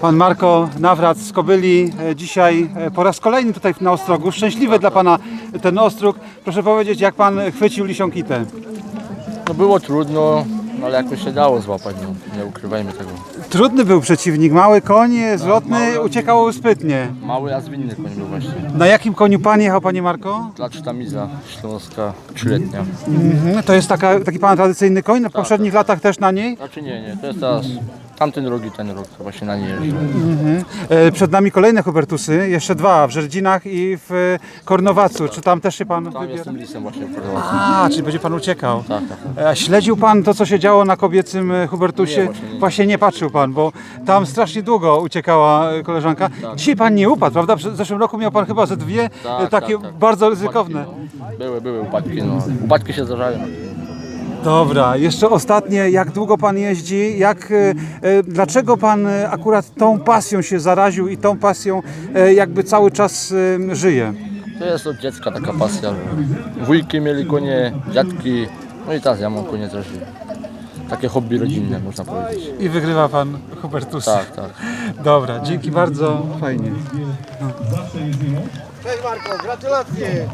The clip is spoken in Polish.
Pan Marko Nawrat z Kobyli e, dzisiaj e, po raz kolejny tutaj na Ostrogu. Szczęśliwy dla Pana ten Ostróg. Proszę powiedzieć, jak Pan chwycił lisią kitę? No było trudno, ale jakoś się dało złapać, no, nie ukrywajmy tego. Trudny był przeciwnik, mały koń, zwrotny, uciekał sprytnie. Mały, a zwinny koń był właśnie. Na jakim koniu Pan jechał, Panie Marko? Klacz Tamiza, śląska, trzyletnia. Mhm, to jest taka, taki Pana tradycyjny koń, w poprzednich latach też na niej. Znaczy nie, nie, to jest teraz tamten rok i ten rok, to właśnie na niej jeżdżę. E, Przed nami kolejne Hubertusy, jeszcze dwa, w Żerdzинach i w e, Kornowacu. Czy tam też się Pan Tam wybiera? jestem lisem właśnie w Chorwacji. A, czyli będzie Pan uciekał. Tak, tak, tak. A śledził Pan to, co się działo na kobiecym e, Hubertusie? Nie, właśnie nie. Właśnie nie patrzył Pan, bo tam strasznie długo uciekała e, koleżanka. Dzisiaj Pan nie upadł, prawda? W zeszłym roku miał Pan chyba ze dwie e, Tak, takie tak, tak. bardzo ryzykowne. Upadki, no. Były, były upadki, no. Upadki się zdarzają. Dobra, jeszcze ostatnie, jak długo Pan jeździ? Jak, e, dlaczego Pan akurat tą pasją się zaraził i tą pasją e, jakby cały czas e, żyje? To jest od dziecka taka pasja, wujki mieli konie, dziadki, no i teraz ja mam konie też. Takie hobby rodzinne, można powiedzieć. I wygrywa Pan Hubertusy. Tak, tak. Dobra, dzięki bardzo, fajnie. Cześć Marko, gratulacje!